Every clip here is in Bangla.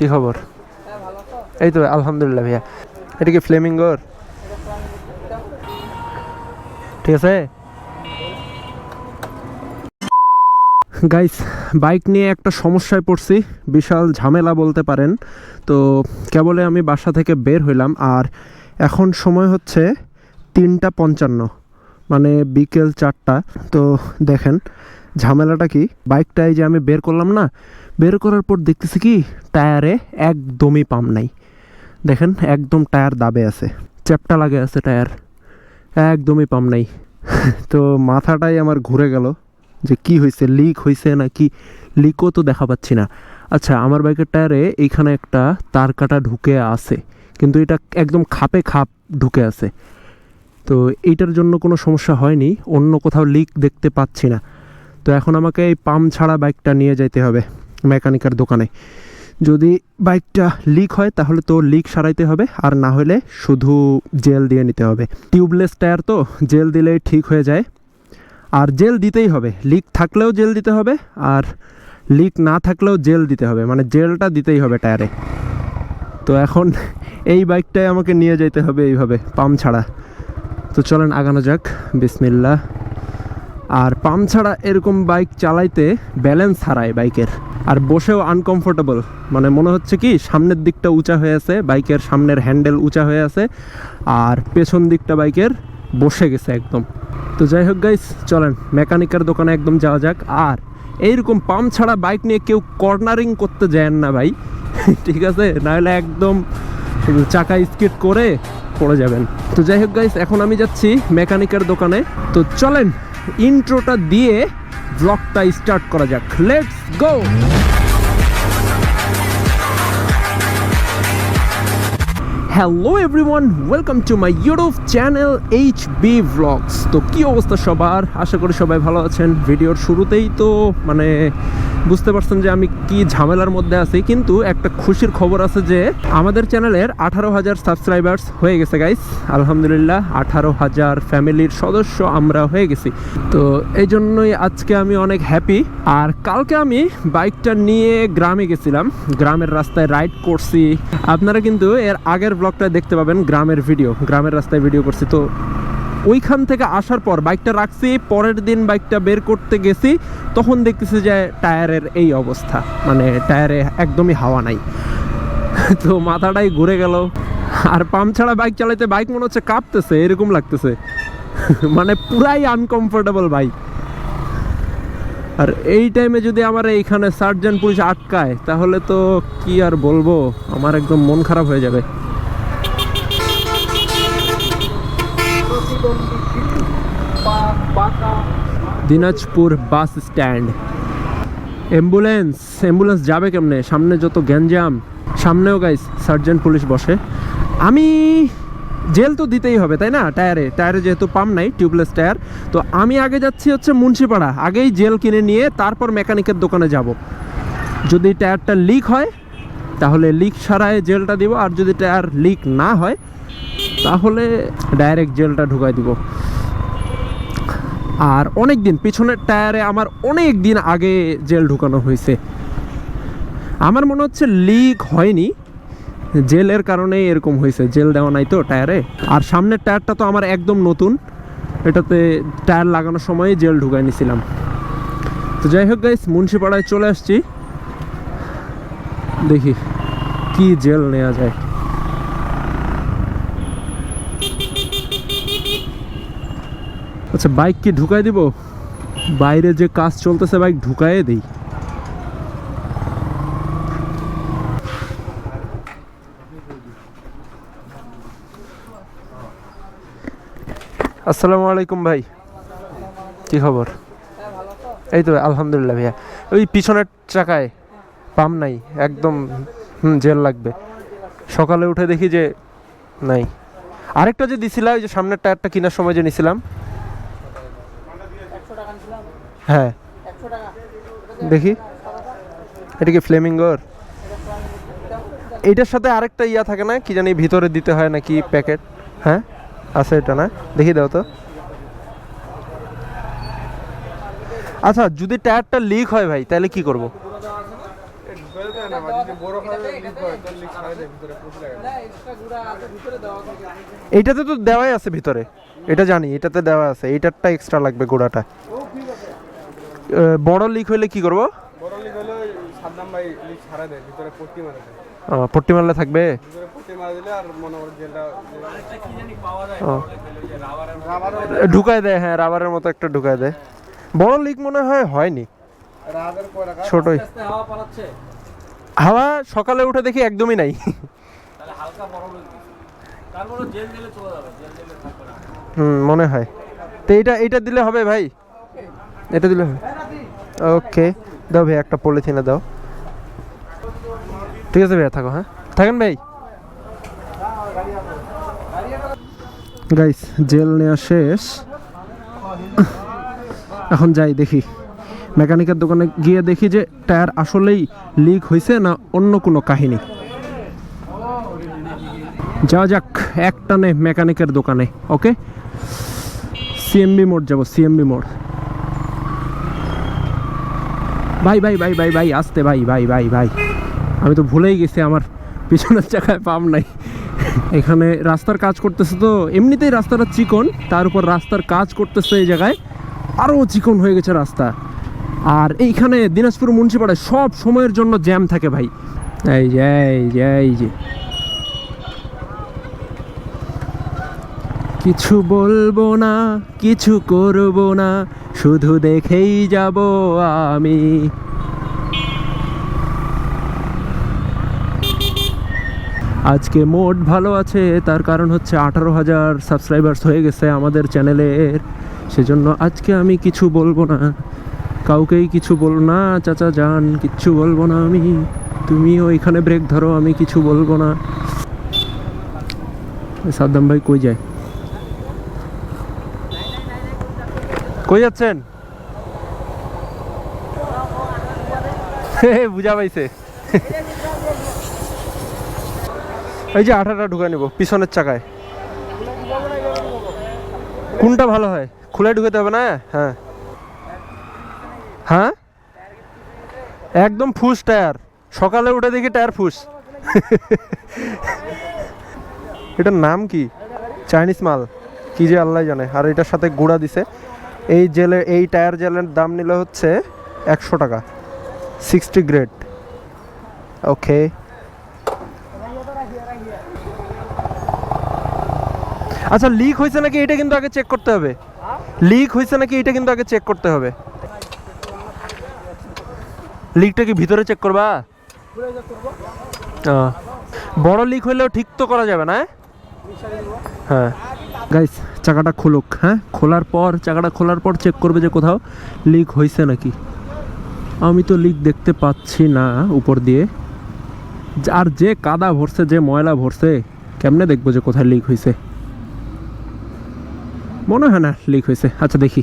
কি খবর? এই তো, আলহামদুলিল্লাহ ভাইয়া। এটা কি ফ্লেমিঙ্গোর? ঠিক আছে? গাইস বাইক নিয়ে একটা সমস্যায় পড়ছি। বিশাল ঝামেলা বলতে পারেন। তো কেবলে আমি বাসা থেকে বের হইলাম, আর এখন সময় হচ্ছে তিনটা পঞ্চান্ন মানে বিকেল চারটা। তো দেখেন ঝামেলাটা কি? বাইকটা এই যে আমি বের করলাম না, বের করার পর দেখতেছি কি, টায়ারে একদমই পাম নাই। দেখেন, একদম টায়ার দাবে আছে, চ্যাপটা লাগে আছে টায়ার, একদমই পাম নাই। তো মাথাটাই আমার ঘুরে গেল যে কি হয়েছে লিক হয়েছে না কি লিকও তো দেখা পাচ্ছি না। আচ্ছা আমার বাইকের টায়ারে এইখানে একটা তার কাটা ঢুকে আছে, কিন্তু এটা একদম খাপে খাপ ঢুকে আছে। তো এইটার জন্য কোনো সমস্যা হয়নি, অন্য কোথাও লিক দেখতে পাচ্ছি না। তো এখন আমাকে এই পাম্প ছাড়া বাইকটা নিয়ে যাইতে হবে মেকানিকের দোকানে। যদি বাইকটা লিক হয়, তাহলে তো লিক সারাইতে হবে, আর না হলে শুধু জেল দিয়ে নিতে হবে। টিউবলেস টায়ার তো, জেল দিলেই ঠিক হয়ে যায়। আর জেল দিতেই হবে লিক থাকলেও জেল দিতে হবে, আর লিক না থাকলেও জেল দিতে হবে মানে জেলটা দিতেই হবে টায়ারে তো এখন এই বাইকটাই আমাকে নিয়ে যেতে হবে এইভাবে পাম্প ছাড়া। তো চলেন আগানো যাক বিসমিল্লা আর পাম্প ছাড়া এরকম বাইক চালাইতে ব্যালেন্স হারায় বাইকের। আর বসেও আনকমফোর্টেবল মানে মনে হচ্ছে কি সামনের দিকটা উঁচা হয়ে আছে, বাইকের সামনের হ্যান্ডেল উঁচা হয়ে আছে, আর পেছন দিকটা বাইকের বসে গেছে একদম। তো যাই হোক গাইস চলেন মেকানিকের দোকানে একদম যাওয়া যাক। আর এইরকম পাম্প ছাড়া বাইক নিয়ে কেউ কর্নারিং করতে যায় না ভাই। ঠিক আছে? নাহলে একদম চাকা স্কিট করে পড়ে যাবেন। তো যাই হোক গাইস এখন আমি যাচ্ছি মেকানিকের দোকানে। তো চলেন ইন্ট্রোটা দিয়ে ব্লগটা স্টার্ট করা যাক। Let's go hello everyone welcome to my Europe channel H B blogs তো কী অবস্থা সবার? আশা করি সবাই ভালো আছেন। ভিডিওর শুরুতেই তো মানে বুঝতে পারছেন যে আমি কি ঝামেলার মধ্যে আছি, কিন্তু একটা খুশির খবর আছে যে আমাদের চ্যানেলের আঠারো হাজার সাবস্ক্রাইবার্স হয়ে গেছে গাইস আলহামদুলিল্লাহ, আঠারো হাজার ফ্যামিলির সদস্য আমরা হয়ে গেছি। তো এই জন্যই আজকে আমি অনেক হ্যাপি আর কালকে আমি বাইকটা নিয়ে গ্রামে গেছিলাম। গ্রামের রাস্তায় রাইড করছি। আপনারা কিন্তু এর আগের ব্লগটা দেখতে পাবেন, গ্রামের ভিডিও গ্রামের রাস্তায় ভিডিও করছি। তো ওইখান থেকে আসার পর বাইকটা রাখছি, পরের দিন বাইকটা বের করতে গেছি, তখন দেখতেছি যে টায়ারের এই অবস্থা। মানে টায়ারে একদমই হাওয়া নাই। তো মাথাটাই ঘুরে গেল। আর পাম্প ছাড়া বাইক চালাইতে বাইক মনে হচ্ছে কাঁপতেছে, এরকম লাগতেছে। মানে পুরাই আনকমফোর্টেবল বাইক আর এই টাইমে যদি আমার এইখানে সার্জেন্ট পুলিশ আটকায়, তাহলে তো কি আর বলব? আমার একদম মন খারাপ হয়ে যাবে। Dinajpur bus stand. Ambulance ambulance যাবে কেমনে? সামনে যত গ্যাঞ্জাম, সামনেও গাইস সার্জেন্ট পুলিশ বসে। আমি জেল তো দিতেই হবে, তাই না? টায়ারে টায়ারে যেহেতু পাম নাই টিউবলেস টায়ার। তো আমি আগে যাচ্ছি হচ্ছে মুন্সিপাড়া, আগেই জেল কিনে নিয়ে তারপর মেকানিকের দোকানে যাব। যদি টায়ারটা লিক হয়, তাহলে লিক সারায় জেলটা দিব, আর যদি টায়ার লিক না হয়, তাহলে ডাইরেক্ট জেলটা ঢুকাই দিব। আর অনেক দিন পিছনের টায়ারে আমার অনেক দিন আগে জেল ঢুকানো হয়েছে। আমার মনে হচ্ছে লিক হয়নি। জেলের কারণেই এরকম হয়েছে, জেল দেওয়া নাই তো টায়ারে। আর সামনের টায়ারটা তো আমার একদম নতুন। এটাতে টায়ার লাগানোর সময় জেল ঢুকাই নিছিলাম। তো যাই হোক গাইস মুন্সিপাড়ায় চলে আসছি। দেখি কি জেল নেওয়া যায়। আচ্ছা বাইক কি ঢুকাই দিব? বাইরে যে কাজ চলতেছে বাইক ঢুকাইয়ে দিই। আসসালামু আলাইকুম ভাই। কি খবর? এই তো আলহামদুলিল্লাহ ভাইয়া। ওই পিছনের চাকায় পাম নাই, একদম, হুম, জেল লাগবে। সকালে উঠে দেখি যে নাই। আরেকটা যে দিছিলা, ওই যে সামনের টায়ারটা কেনার সময় যে নিছিলাম হ্যাঁ। দেখি। এটা কি ফ্লেমিঙ্গোর? এইটার সাথে আরেকটা ইয়া থাকে না? কি জানি ভিতরে দিতে হয় নাকি প্যাকেট। হ্যাঁ? আছে এটা না? দেখি দাও তো। আচ্ছা যদি টায়ারটা লিক হয় ভাই, তাহলে কি করব? এইটাতে তো দেওয়াই আছে ভিতরে। এটা জানি, এটাতে দেওয়া আছে। এইটারটা এক্সট্রা লাগবে গোড়াটা। বড় লিক হইলে কি করব? বড় লিক হলে সাদ্দাম ভাই লিক ছাড়াই দেয় ভিতরে পট্টি মারা দেয়। পট্টি মারলে থাকবে? মনে ঢুকায় দেয় হ্যাঁ রাবারের মতো একটা ঢুকায় দেয়। বড় লিক মনে হয় হয়নি। ছোটই। হাওয়া সকালে উঠে দেখি একদমই নাই। হুম মনে হয়। তো এইটা এইটা দিলে হবে ভাই? এটা দিলে ওকে দাও ভাই, একটা পলিথিনে দাও। ঠিক আছে ভাইয়া, থাকো হ্যাঁ? থাকেন ভাই? গাইস জেল নেওয়া শেষ। এখন যাই দেখি। মেকানিকের দোকানে গিয়ে দেখি যে টায়ার আসলেই লিক হয়েছে না অন্য কোনো কাহিনী। যাওয়া যাক, এক টানে মেকানিকের দোকানে ওকে সিএমবি মোড় যাব সিএমবি মোড়। ভাই ভাই ভাই ভাই ভাই, আসতে ভাই ভাই ভাই ভাই। আমি তো ভুলেই গেছি, আমার পিছনের চাকায় পাম নাই। এখানে রাস্তার কাজ করতেছে তো, এমনিতেই রাস্তাটা চিকন, তার উপর রাস্তার কাজ করতেছে এই জায়গায়। আরও চিকন হয়ে গেছে রাস্তা। আর এইখানে দিনাজপুর মুন্সিপাড়ায় সব সময়ের জন্য জ্যাম থাকে ভাই। এই যে এই যে এই যে। কিছু বলব না, কিছু করব না, শুধু দেখেই যাব আমি। আজকে মোট ভালো আছে, তার কারণ হচ্ছে আঠারো হাজার সাবস্ক্রাইবার্স হয়ে গেছে আমাদের চ্যানেলের। সেজন্য আজকে আমি কিছু বলব না। কাউকেই কিছু বল না, চাচা যান, কিচ্ছু বলব না আমি। তুমিও এখানে ব্রেক ধরো, আমি কিছু বলব না। সাদ্দাম ভাই কই যায়? কই যাচ্ছেন? বুঝা পাইছে। এই যে আঠাটা ঢুকে নিব, পিছনের চাকায়। কোনটা ভালো হয়? খুলে ঢুকাতে হবে না? হ্যাঁ। হ্যাঁ? একদম ফুস টায়ার। সকালে উঠে দেখি টায়ার ফুস। এটার নাম কি? চাইনিজ মাল। কি যে আল্লাহ জানে। আর এটার সাথে গুঁড়া দিছে। এই জেলে, এই টায়ার জেলের দাম নিলে হচ্ছে একশো টাকা। Sixty grade. ওকে। আচ্ছা লিক হয়েছে নাকি এটা কিন্তু আগে চেক করতে হবে? লিক হয়েছে নাকি এটা কিন্তু আগে চেক করতে হবে? লিকটা কি ভিতরে চেক করবা? বড় লিক হইলেও ঠিক তো করা যাবে না হ্যাঁ। গাইস চাকাটা খুলুক হ্যাঁ? খোলার পর, চাকাটা খোলার পর চেক করবে যে কোথাও লিক হয়েছে নাকি। আমি তো লিক দেখতে পাচ্ছি না উপর দিয়ে। আর যে কাদা ভরছে, যে ময়লা ভরছে, কেমনে দেখব যে কোথায় লিক হয়েছে মনে হয় না লিক হয়েছে আচ্ছা দেখি।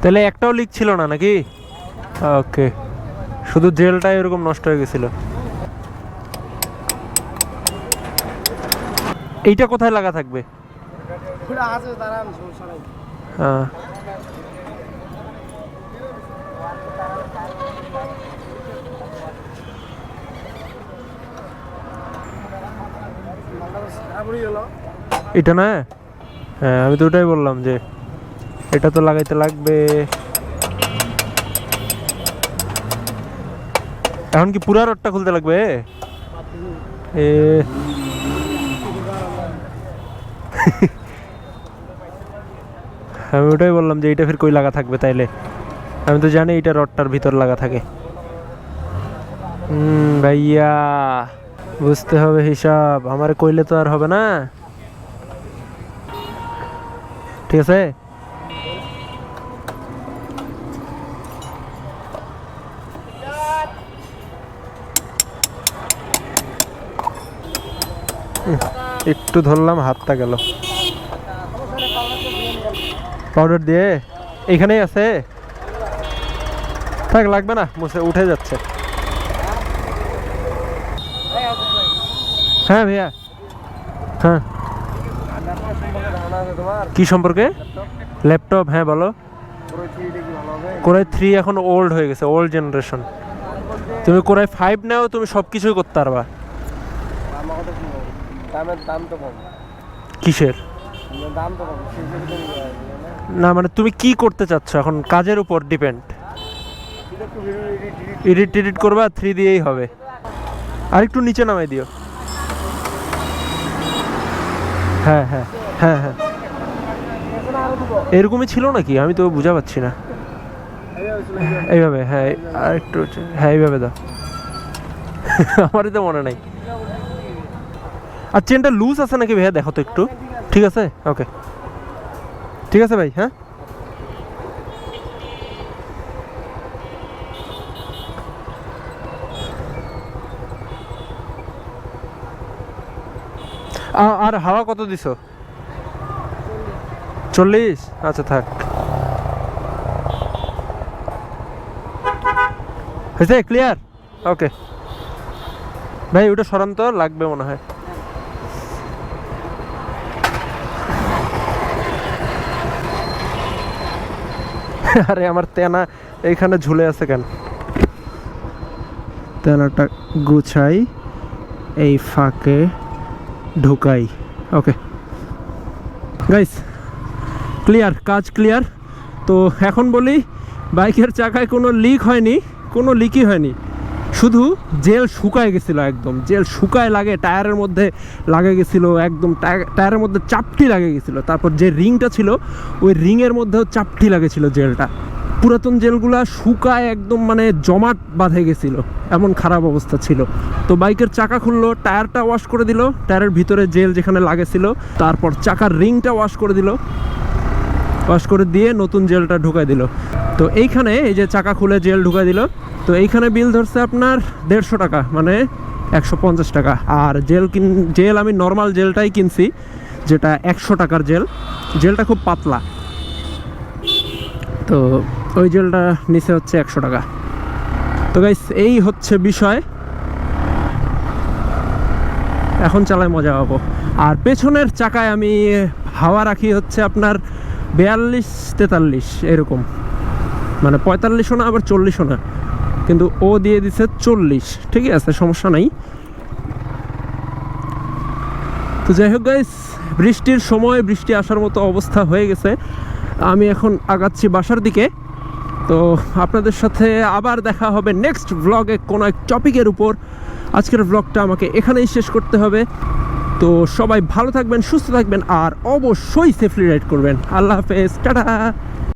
তাহলে একটাও লিক ছিল না নাকি? ওকে শুধু জেলটাই এরকম নষ্ট হয়ে গেছিল। এইটা কোথায় লাগা থাকবে? হ্যাঁ। এটা না? হ্যাঁ আমি তো ওটাই বললাম যে এটা তো লাগাইতে লাগবে। এখন কি পুরা রডটা খুলতে লাগবে? এ। আমি ওটাই বললাম যে এটা ফের কই লাগা থাকবে তাইলে? আমি তো জানি এটা রডটার ভিতর লাগা থাকে। হুম, ভাইয়া, বুঝতে হবে হিসাব। আমার কইলে তো আর হবে না। ঠিক আছে? একটু ধরলাম, হাতটা গেল। পাউডার দিয়ে? এখানেই আছে? থাক, লাগবে না, মুছে, উঠে যাচ্ছে। হ্যাঁ ভাইয়া। হ্যাঁ। কি সম্পর্কে? ল্যাপটপ হ্যাঁ বলো। পুরো থ্রিটা কি ভালো হবে কোরাই থ্রি এখন ওল্ড হয়ে গেছে ওল্ড জেনারেশন তুমি কোরাই ফাইভ নাও, তুমি সব কিছুই করতে পারবা আমার কথা কি বলব? দামের দাম তো কম। কিসের? দাম তো কম না? মানে তুমি কি করতে চাচ্ছ? এখন কাজের উপর ডিপেন্ড এডিট টেডিট করবা থ্রি দিয়েই হবে। আর একটু নিচে নামাই দিও। হ্যাঁ হ্যাঁ হ্যাঁ হ্যাঁ। এরকমই ছিল নাকি? আমি তো বুঝা পাচ্ছি না। এইভাবে এইভাবে হ্যাঁ আর একটু হ্যাঁ এইভাবে দাও। আমারই তো মনে নাই। আর চেনটা লুজ আছে নাকি ভাইয়া? দেখো তো একটু। ঠিক আছে? ওকে ঠিক আছে ভাই হ্যাঁ? আর হাওয়া কত দিছো? চল্লিশ? আচ্ছা থাক। হয়েছে? ক্লিয়ার ওকে ভাই, ওটা সরান লাগবে মনে হয়। আরে আমার তেনা এইখানে ঝুলে আছে কেন? তেনাটা গুছাই, এই ফাঁকে ঢুকাই। ওকে গাইস ক্লিয়ার কাজ ক্লিয়ার তো এখন বলি, বাইকের চাকায় কোনো লিক হয়নি, কোনো লিকই হয়নি। শুধু জেল শুকায় গেছিল একদম। জেল শুকায় লাগে, টায়ারের মধ্যে লাগে গেছিল, একদম টায়া- টায়ারের মধ্যে চাপটি লাগে গেছিল। তারপর যে রিংটা ছিল, ওই রিংয়ের মধ্যেও চাপটি লাগেছিল জেলটা। পুরাতন জেলগুলা শুকায় একদম মানে জমাট বাঁধে গেছিল, এমন খারাপ অবস্থা ছিল। তো বাইকের চাকা খুললো, টায়ারটা ওয়াশ করে দিল, টায়ারের ভিতরে জেল যেখানে লাগেছিল তারপর চাকার রিংটা ওয়াশ করে দিল। ওয়াশ করে দিয়ে নতুন জেলটা ঢুকাই দিল। তো এইখানে এই যে চাকা খুলে জেল ঢুকাই দিল, তো এইখানে বিল ধরছে আপনার দেড়শো টাকা মানে একশো পঞ্চাশ টাকা। আর জেল কিন, জেল আমি নর্মাল জেলটাই কিনছি, যেটা একশো টাকার জেল। জেলটা খুব পাতলা। তো ওই জেলটা নিচে হচ্ছে একশো টাকা। তো গাইস এই হচ্ছে বিষয়। এখন চালায় মজা পাবো। আর পেছনের চাকায় আমি হাওয়া রাখি হচ্ছে আপনার বিয়াল্লিশ, তেতাল্লিশ, এরকম। মানে পঁয়তাল্লিশও না, আবার চল্লিশও না। কিন্তু ও দিয়ে দিছে চল্লিশ, ঠিক আছে, সমস্যা নাই। তো যাই হোক গাইস বৃষ্টির সময়, বৃষ্টি আসার মতো অবস্থা হয়ে গেছে। আমি এখন আগাচ্ছি বাসার দিকে। তো আপনাদের সাথে আবার দেখা হবে নেক্সট ব্লগে কোনো এক টপিকের উপর। আজকের ব্লগটা আমাকে এখানেই শেষ করতে হবে। তো সবাই ভালো থাকবেন সুস্থ থাকবেন আর অবশ্যই সেফলি রাইড করবেন। আল্লাহ হাফেজ টাটা।